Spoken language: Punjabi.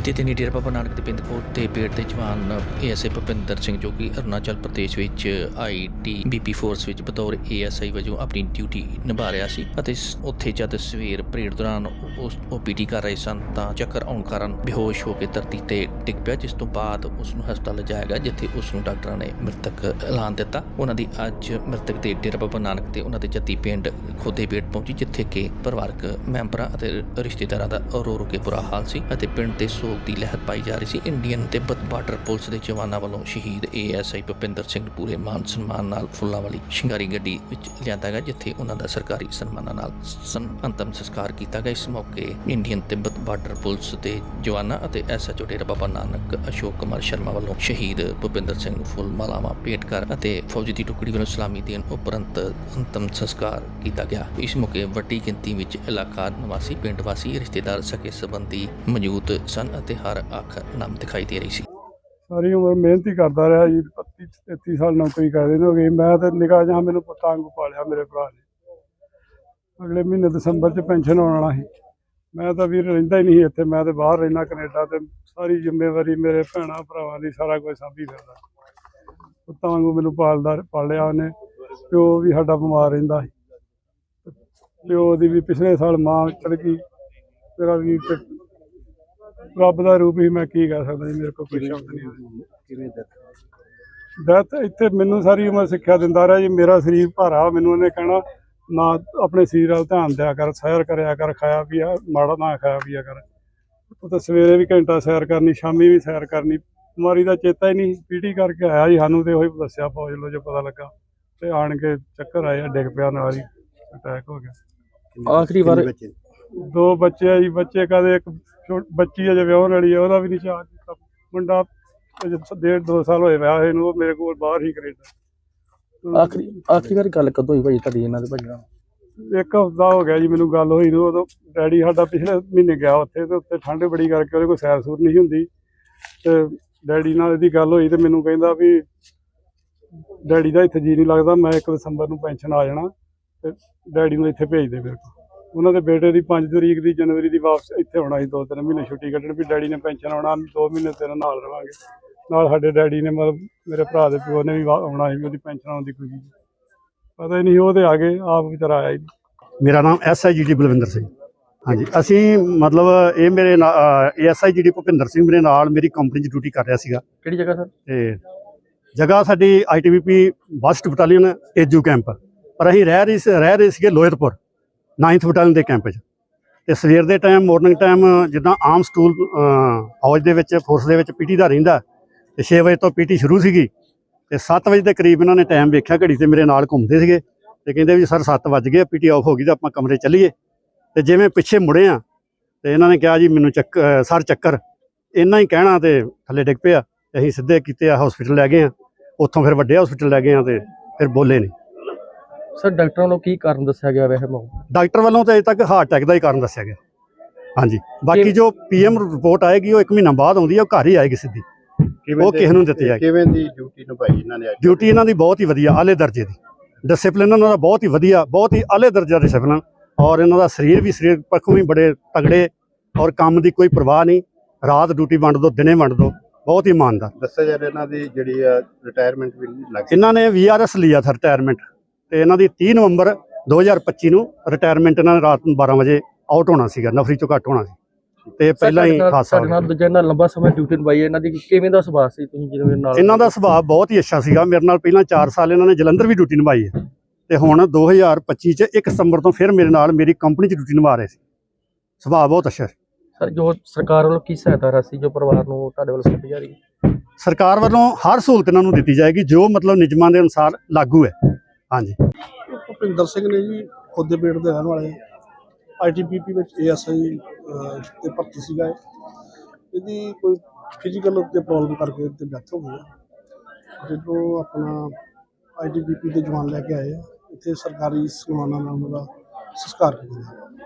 ਬੀਤੇ ਦਿਨੀ ਡੇਰਾ ਬਾਬਾ ਨਾਨਕ ਦੇ ਪਿੰਡ ਕੋਟ ਤੇ ਪੇੜ ਦੇ ਜਵਾਨ ਏਐਸਏ ਭੁਪਿੰਦਰ ਸਿੰਘ ਜੋ ਕਿ ਅਰੁਣਾਚਲ ਪ੍ਰਦੇਸ਼ ਵਿੱਚ ਆਈਟੀ ਬੀਪੀ ਫੋਰਸ ਵਿੱਚ ਬਤੌਰ ਏਐਸਆਈ ਵਜੋਂ ਆਪਣੀ ਡਿਊਟੀ ਨਿਭਾ ਰਿਹਾ ਸੀ ਅਤੇ ਉੱਥੇ ਜਦ ਸਵੇਰ ਪਰੇਡ ਦੌਰਾਨ ਉਸ ਓਪੀਡੀ ਕਰ ਰਹੇ ਸਨ ਤਾਂ ਚੱਕਰ ਆਉਣ ਕਾਰਨ ਬੇਹੋਸ਼ ਹੋ ਕੇ ਧਰਤੀ ਤੇ ਡਿੱਗ ਪਿਆ, ਜਿਸ ਤੋਂ ਬਾਅਦ ਉਸ ਨੂੰ ਹਸਪਤਾਲ ਲਿਜਾਇਆ ਗਿਆ, ਜਿੱਥੇ ਉਸ ਨੂੰ ਡਾਕਟਰਾਂ ਨੇ ਮ੍ਰਿਤਕ ਐਲਾਨ ਦਿੱਤਾ। ਉਹਨਾਂ ਦੀ ਅੱਜ ਮ੍ਰਿਤਕ ਦੇ ਡੇਰਾ ਬਾਬਾ ਨਾਨਕ ਤੇ ਉਹਨਾਂ ਦੇ ਜੱਦੀ ਪਿੰਡ ਖੋਦੇ ਪੇਟ ਪਹੁੰਚੀ, ਜਿੱਥੇ ਕਿ ਪਰਿਵਾਰਕ ਮੈਂਬਰਾਂ ਅਤੇ ਰਿਸ਼ਤੇਦਾਰਾਂ ਦਾ ਰੋ ਰੋ ਕੇ ਬੁਰਾ ਹਾਲ ਸੀ ਅਤੇ ਪਿੰਡ ਤੇ ਸੋਗ ਦੀ ਲਹਿਰ ਪਾਈ ਜਾ ਰਹੀ ਸੀ। ਇੰਡੀਅਨ ਤਿੱਬਤ ਬਾਰਡਰ ਪੁਲਿਸ ਦੇ ਜਵਾਨਾਂ ਵੱਲੋਂ ਸ਼ਹੀਦ ਏਐਸਆਈ ਭੁਪਿੰਦਰ ਸਿੰਘ ਨੂੰ ਪੂਰੇ ਮਾਨ ਸਨਮਾਨ ਨਾਲ ਫੁੱਲਾਂ ਵਾਲੀ ਸ਼ਿੰਗਾਰੀ ਗੱਡੀ ਵਿੱਚ ਲਿਆਂਦਾ ਗਿਆ, ਜਿੱਥੇ ਉਹਨਾਂ ਦਾ ਸਰਕਾਰੀ ਸਨਮਾਨਾਂ ਨਾਲ ਅੰਤਮ ਸੰਸਕਾਰ ਕੀਤਾ ਗਿਆ। ਇਸ ਮੌਕੇ ਇੰਡੀਅਨ ਤਿੱਬਤ ਬਾਰਡਰ ਪੁਲਿਸ ਦੇ ਜਵਾਨਾਂ ਅਤੇ ਐਸਐਚਓ ਡੇਰਾ ਬਾਬਾ ਨਾਨਕ, ਅਸ਼ੋਕ ਕੁਮਾਰ ਸ਼ਰਮਾ ਵੱਲੋਂ ਸ਼ਹੀਦ ਭੁਪਿੰਦਰ ਸਿੰਘ ਨੂੰ ਫੁੱਲ ਮਾਲਾਵਾਂ ਭੇਟ ਕਰ ਅਤੇ ਫੌਜੀ ਦੀ ਟੁਕੜੀ ਵੱਲੋਂ ਸਲਾਮੀ ਦੇਣ ਉਪਰੰਤ ਅੰਤਮ ਸੰਸਕਾਰ ਕੀਤਾ ਗਿਆ। ਇਸ ਮੌਕੇ ਵੱਡੀ ਗਿਣਤੀ ਵਿੱਚ ਇਲਾਕਾ ਨਿਵਾਸੀ, ਪਿੰਡ ਵਾਸੀ, ਰਿਸ਼ਤੇਦਾਰ, ਸਕੇ ਸੰਬੰਧੀ ਮੌਜੂਦ ਸਨ ਅਤੇ ਹਰ ਅੱਖ ਨਮ ਦਿਖਾਈ ਦੇ ਰਹੀ ਸੀ। ਸਾਰੀ ਉਮਰ ਮਿਹਨਤ ਕਰਦਾ ਰਿਹਾ ਜੀ 32 33 ਸਾਲ ਨੌਕਰੀ ਕਰਦੇ ਨੇ ਹੋ ਗਈ ਮੈਂ ਤੇ ਨਿਗਾਹ ਜਾਂ ਮੈਨੂੰ ਪੁੱਤਾਂ ਵਾਂਗੂ ਪਾਲਿਆ ਮੇਰੇ ਭਰਾ ਨੇ। ਅਗਲੇ ਮਹੀਨੇ ਦਸੰਬਰ ਚ ਪੈਨਸ਼ਨ ਆਉਣ ਵਾਲਾ ਸੀ। ਮੈਂ ਤਾਂ ਵੀਰ ਰਹਿੰਦਾ ਹੀ ਨਹੀਂ ਇੱਥੇ, ਮੈਂ ਤੇ ਬਾਹਰ ਰਹਿਣਾ ਕੈਨੇਡਾ ਤੇ ਸਾਰੀ ਜ਼ਿੰਮੇਵਾਰੀ ਮੇਰੇ ਭੈਣਾਂ ਭਰਾਵਾਂ ਦੀ ਸਾਰਾ ਕੁਝ ਸਾਂਭੀ ਫਿਰਦਾ। ਪੁੱਤਾਂ ਵਾਂਗੂ ਮੈਨੂੰ ਪਾਲਦਾ, ਪਾਲਿਆ ਉਹਨੇ। ਪਿਓ ਵੀ ਸਾਡਾ ਬਿਮਾਰ ਰਹਿੰਦਾ ਸੀ। ਪਿਓ ਦੀ ਵੀ ਪਿਛਲੇ ਸਾਲ ਮਾਂ ਚਲ ਗਈ। ਮੇਰਾ ਵੀਰ ਰੱਬ ਦਾ ਰੂਪ ਹੀ ਮੈਂ ਕੀ ਕਹਿ ਸਕਦਾ ਜੀ ਮੇਰੇ ਕੋਲ ਕੋਈ ਸ਼ਬਦ ਨਹੀਂ ਹੈ। ਕਿਵੇਂ ਦੈਤ ਇੱਥੇ ਮੈਨੂੰ ਸਾਰੀ ਉਮਰ ਸਿੱਖਿਆ ਦਿੰਦਾ ਰਿਹਾ ਜੀ ਮੇਰਾ ਸਰੀਰ ਭਾਰਾ ਮੈਨੂੰ ਉਹਨੇ ਕਹਿਣਾ ਨਾ ਆਪਣੇ ਸਰੀਰ ਵੱਲ ਧਿਆਨ ਦਿਆ ਕਰ ਸੈਰ ਕਰਿਆ ਕਰ ਖਾਇਆ ਪੀਆ ਮਾੜਾ ਨਾ ਖਾਇਆ ਪੀਆ ਕਰ। ਉਹ ਤਾਂ ਸਵੇਰੇ ਵੀ ਘੰਟਾ ਸੈਰ ਕਰਨੀ ਸ਼ਾਮੀ ਵੀ ਸੈਰ ਕਰਨੀ ਬਿਮਾਰੀ ਦਾ ਚੇਤਾ ਹੀ ਨਹੀਂ ਪੀਟੀ ਕਰਕੇ ਆਇਆ ਜੀ ਸਾਨੂੰ ਤੇ ਉਹੀ ਦੱਸਿਆ ਫੌਜ ਲੋ ਜੋ ਪਤਾ ਲੱਗਾ ਤੇ ਆਣ ਕੇ ਚੱਕਰ ਆਇਆ ਡਿੱਗ ਪਿਆ ਨਾਲ ਹੀ ਅਟੈਕ ਹੋ ਗਿਆ। ਆਖਰੀ ਵਾਰ ਦੋ ਬੱਚੇ ਆ ਜੀ ਬੱਚੇ ਕਦੇ ਇੱਕ ਛੋ- ਬੱਚੀ ਅਜੇ ਵਿਆਹਣ ਵਾਲੀ ਆ ਉਹਦਾ ਵੀ ਨਹੀਂ ਚਾਹ ਕੀਤਾ ਮੁੰਡਾ ਅਜੇ ਡੇਢ ਦੋ ਸਾਲ ਹੋਏ ਵਿਆਹ ਹੋਏ ਨੂੰ ਉਹ ਮੇਰੇ ਕੋਲ ਬਾਹਰ ਹੀ ਕੈਨੇਡਾ। ਆਖਰੀ ਆਖਰੀ ਵਾਰ ਗੱਲ ਕਦੋਂ ਹੋਈ ਭਾਈ ਤੁਹਾਡੀ ਇਹਨਾਂ ਦੇ ਭਾਈ ਨਾਲ? ਇੱਕ ਹਫ਼ਤਾ ਹੋ ਗਿਆ ਜੀ ਮੈਨੂੰ ਗੱਲ ਹੋਈ ਨੂੰ ਉਦੋਂ ਡੈਡੀ ਸਾਡਾ ਪਿਛਲੇ ਮਹੀਨੇ ਗਿਆ ਉੱਥੇ ਤੇ ਉੱਥੇ ਠੰਡ ਬੜੀ ਕਰਕੇ ਉਹਦੇ ਕੋਲ ਸੈਰ ਸੂਰ ਨਹੀਂ ਹੁੰਦੀ। ਤੇ ਡੈਡੀ ਨਾਲ ਇਹਦੀ ਗੱਲ ਹੋਈ ਤੇ ਮੈਨੂੰ ਕਹਿੰਦਾ ਵੀ ਡੈਡੀ ਦਾ ਇੱਥੇ ਜੀ ਨਹੀਂ ਲੱਗਦਾ ਮੈਂ 1 ਦਸੰਬਰ ਨੂੰ ਪੈਨਸ਼ਨ ਆ ਜਾਣਾ ਤੇ ਡੈਡੀ ਨੂੰ ਇੱਥੇ ਭੇਜ ਦੇ ਮੇਰੇ ਕੋਲ। ਉਹਨਾਂ ਦੇ ਬੇਟੇ ਦੀ 5 ਤਰੀਕ ਦੀ ਜਨਵਰੀ ਦੀ ਵਾਪਸ ਇੱਥੇ ਆਉਣਾ ਸੀ ਦੋ ਤਿੰਨ ਮਹੀਨੇ ਛੁੱਟੀ ਕੱਢਣ ਵੀ ਡੈਡੀ ਨੇ ਪੈਨਸ਼ਨ ਆਉਣਾ ਦੋ ਮਹੀਨੇ ਤੇਰੇ ਨਾਲ ਰਵਾਂਗੇ। ਨਾਲ ਸਾਡੇ ਡੈਡੀ ਨੇ ਮਤਲਬ ਮੇਰੇ ਭਰਾ ਦੇ ਪਿਓ ਨੇ ਵੀ ਆਉਣਾ ਸੀ ਉਹਦੀ ਪੈਨਸ਼ਨ ਆਉਣ ਦੀ ਖੁਸ਼ੀ। ਪਤਾ ਹੀ ਨਹੀਂ ਉਹ ਤੇ ਆ ਗਏ ਆਪ ਵਿਚਾਰਾ ਆਇਆ ਹੀ ਨਹੀਂ। ਮੇਰਾ ਨਾਮ ਐਸਆਈਜੀਡੀ ਬਲਵਿੰਦਰ ਸਿੰਘ। ਹਾਂਜੀ ਅਸੀਂ ਮਤਲਬ ਇਹ ਮੇਰੇ ਐਸਆਈਜੀਡੀ ਭੁਪਿੰਦਰ ਸਿੰਘ ਮੇਰੇ ਨਾਲ ਮੇਰੀ ਕੰਪਨੀ 'ਚ ਡਿਊਟੀ ਕਰ ਰਿਹਾ ਸੀਗਾ। ਕਿਹੜੀ ਜਗ੍ਹਾ ਸਰ? ਤੇ ਜਗ੍ਹਾ ਸਾਡੀ ਆਈਟੀਬੀਪੀ ਵਸਟ ਬਟਾਲੀਅਨ ਏਜੂ ਕੈਂਪ। ਪਰ ਅਸੀਂ ਰਹਿ ਰਹੇ ਸੀ ਰਹਿ ਰਹੇ ਸੀਗੇ ਲੋਹਿਤਪੁਰ 9th ਬਟਾਲੀਅਨ ਦੇ ਕੈਂਪ 'ਚ। ਤੇ ਸਵੇਰ ਦੇ ਟਾਈਮ ਮਾਰਨਿੰਗ ਟਾਈਮ ਜਿੱਦਾਂ ਆਮ ਸਕੂਲ ਫੌਜ ਦੇ ਵਿੱਚ ਫੋਰਸ ਦੇ ਵਿੱਚ ਪੀਟੀ ਦਾ ਰਹਿੰਦਾ ਤੇ 6 ਵਜੇ ਤੋਂ ਪੀਟੀ ਸ਼ੁਰੂ ਸੀਗੀ। ਤੇ 7 ਵਜੇ ਦੇ ਕਰੀਬ ਇਹਨਾਂ ਨੇ ਟਾਈਮ ਵੇਖਿਆ ਘੜੀ ਤੇ ਮੇਰੇ ਨਾਲ ਘੁੰਮਦੇ ਸੀਗੇ। ਤੇ ਕਹਿੰਦੇ ਵੀ ਸਰ 7 ਵੱਜ ਗਏ, ਪੀਟੀ ਆਫ ਹੋ ਗਈ ਤਾਂ ਆਪਾਂ ਕਮਰੇ ਚੱਲੀਏ। ਤੇ ਜਿਵੇਂ ਪਿੱਛੇ ਮੁੜੇ ਆ ਤੇ ਇਹਨਾਂ ਨੇ ਕਿਹਾ ਜੀ ਮੈਨੂੰ ਚੱਕ ਸਰ ਚੱਕਰ, ਇੰਨਾ ਹੀ ਕਹਿਣਾ ਤੇ ਥੱਲੇ ਡਿੱਗ ਪਿਆ। ਤੇ ਅਸੀਂ ਸਿੱਧੇ ਕੀਤੇ ਆ ਹਸਪੀਟਲ ਲੈ ਗਏ ਆ ਉੱਥੋਂ ਫਿਰ ਵੱਡੇ ਹਸਪੀਟਲ ਲੈ ਗਏ ਆ ਤੇ ਫਿਰ ਬੋਲੇ ਨਹੀਂ। ਸਰ ਡਾਕਟਰਾਂ ਨੂੰ ਕੀ ਕਾਰਨ ਦੱਸਿਆ ਗਿਆ ਵੈਸੇ ਮੌ ਡਾਕਟਰ ਵੱਲੋਂ ਤਾਂ ਅਜੇ ਤੱਕ ਹਾਰਟ ਅਟੈਕ ਦਾ ਹੀ ਕਾਰਨ ਦੱਸਿਆ ਗਿਆ। ਹਾਂਜੀ। ਬਾਕੀ ਜੋ ਪੀਐਮ ਰਿਪੋਰਟ ਆਏਗੀ ਉਹ 1 ਮਹੀਨਾ ਬਾਅਦ ਆਉਂਦੀ ਹੈ ਉਹ ਘਰ ਹੀ ਆਏਗੀ ਸਿੱਧੀ। ਉਹ ਕਿਸੇ ਨੂੰ ਦਿੱਤੀ ਜਾਏਗੀ। ਕਿਵੇਂ ਦੀ ਡਿਊਟੀ ਨਿਭਾਈ ਇਹਨਾਂ ਨੇ ਅੱਜ? ਡਿਊਟੀ ਇਹਨਾਂ ਦੀ ਬਹੁਤ ਹੀ ਵਧੀਆ ਆਲੇ ਦਰਜੇ ਦੀ। ਡਿਸਪਲਿਨ ਇਹਨਾਂ ਦਾ ਬਹੁਤ ਹੀ ਵਧੀਆ ਬਹੁਤ ਹੀ ਆਲੇ ਦਰਜੇ ਦਾ ਡਿਸਪਲਿਨ ਔਰ ਇਹਨਾਂ ਦਾ ਸਰੀਰ ਵੀ ਸਰੀਰ ਪੱਖੋਂ ਵੀ ਬੜੇ ਤਗੜੇ ਔਰ ਕੰਮ ਦੀ ਕੋਈ ਪਰਵਾਹ ਨਹੀਂ। ਰਾਤ ਡਿਊਟੀ ਵੰਡ ਦੋ ਦਿਨੇ ਵੰਡ ਦੋ। ਬਹੁਤ ਹੀ ਇਮਾਨਦਾਰ। ਦੱਸਿਆ ਜਾ ਰਿਹਾ ਇਹਨਾਂ ਦੀ ਜਿਹੜੀ ਆ ਰਿਟਾਇਰਮੈਂਟ ਵੀ ਲੱਗ ਇਹਨਾਂ ਨੇ ਵੀਆਰਐਸ ਲਿਆ ਥਾ ਰਿਟਾਇਰਮੈਂਟ ਤੇ ਇਹਨਾਂ ਦੀ 30 ਨਵੰਬਰ 2025 ਨੂੰ ਰਿਟਾਇਰਮੈਂਟ ਇਹਨਾਂ ਨੇ ਰਾਤ ਨੂੰ 12 ਵਜੇ ਆਊਟ ਹੋਣਾ ਸੀਗਾ ਨੌਕਰੀ ਚੋਂ ਘੱਟ ਹੋਣਾ ਸੀ। ਤੇ ਪਹਿਲਾਂ ਹੀ ਹੋ ਸਾਡੇ ਨਾਲ ਦੂਜੇ ਨਾਲ ਲੰਬਾ ਸਮਾਂ ਡਿਊਟੀ ਨਿਭਾਈ ਇਹਨਾਂ ਦੀ ਕਿਵੇਂ ਦਾ ਸੁਭਾਅ ਸੀ ਤੁਸੀਂ ਜਿਵੇਂ ਨਾਲ ਇਹਨਾਂ ਦਾ ਸੁਭਾਅ ਬਹੁਤ ਹੀ ਅੱਛਾ ਸੀਗਾ। ਮੇਰੇ ਨਾਲ ਪਹਿਲਾਂ 4 ਸਾਲ ਇਹਨਾਂ ਨੇ ਜਲੰਧਰ ਵੀ ਡਿਊਟੀ ਨਿਭਾਈ ਹੈ। ਤੇ ਹੁਣ 2025 ਚ 1 ਸਤੰਬਰ ਤੋਂ ਫਿਰ ਮੇਰੇ ਨਾਲ ਮੇਰੀ ਕੰਪਨੀ 'ਚ ਡਿਊਟੀ ਨਿਭਾ ਰਹੇ ਸੀ। ਸੁਭਾਅ ਬਹੁਤ ਅੱਛਾ ਸਰ ਜੋ ਸਰਕਾਰ ਵੱਲੋਂ ਕੀ ਸਹਾਇਤਾ ਰਾਸ਼ੀ ਜੋ ਪਰਿਵਾਰ ਨੂੰ ਤੁਹਾਡੇ ਵੱਲੋਂ ਸੌਂਪੀ ਜਾ ਰਹੀ ਹੈ? ਸਰਕਾਰ ਵੱਲੋਂ ਹਰ ਸਹੂਲਤ ਇਹਨਾਂ ਨੂੰ ਦਿੱਤੀ ਜਾਏਗੀ ਜੋ ਮਤਲਬ ਨਿਯਮਾਂ ਦੇ ਅਨੁਸਾਰ ਲਾਗੂ ਹੈ। ਹਾਂਜੀ। ਭੁਪਿੰਦਰ ਸਿੰਘ ਨੇ ਜੀ ਖੁੱਦੇ ਪੇਟ ਦੇ ਰਹਿਣ ਵਾਲੇ ਆਈਟੀਪੀਪੀ ਵਿੱਚ ਏਐਸਆਈ ਤੇ ਭਰਤੀ ਸੀਗਾ ਇਹਦੀ ਕੋਈ ਫਿਜ਼ੀਕਲ ਉੱਤੇ ਪ੍ਰੋਬਲਮ ਕਰਕੇ ਤੇ ਡੈਥ ਹੋ ਗਈ ਹੈ। ਜਦੋਂ ਆਪਣਾ ਆਈਟੀਪੀਪੀ ਦੇ ਜਵਾਨ ਲੈ ਕੇ ਆਏ ਆ, ਇੱਥੇ ਸਰਕਾਰੀ ਸਨਮਾਨਾਂ ਨਾਲ ਉਹਦਾ ਸੰਸਕਾਰ ਕੀਤਾ ਗਿਆ।